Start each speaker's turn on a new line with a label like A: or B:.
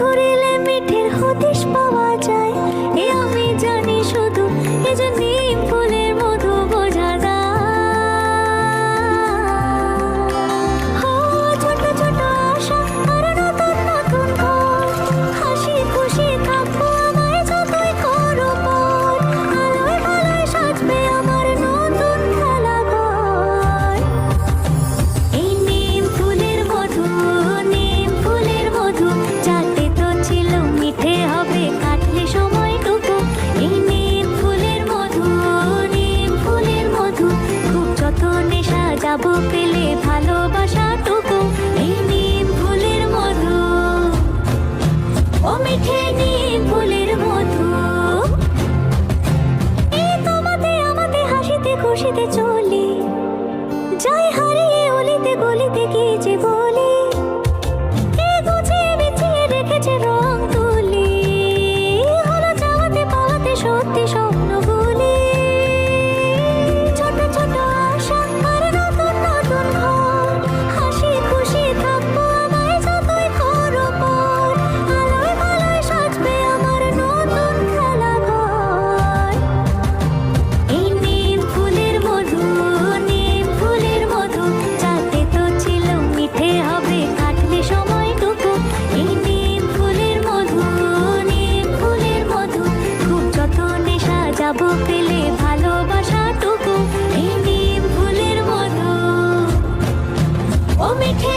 A: 그리 যাব পেলে ভালোবাসাটুকু এই নিম ফুলের মধু। ও মিঠে নিম ফুলের মধু। এই তোমাতে, আমাতে, হাসিতে, খুশিতে চলি। যাই হারিয়ে অলিতে, গলিতে গিয়ে যে বলি? রেখেছে রং তুলি। হলো যাওয়াতে পাওয়াতে, সত্যি সব পাবো পেলে ভালোবাসাটুকু এই মতো ও মিঠে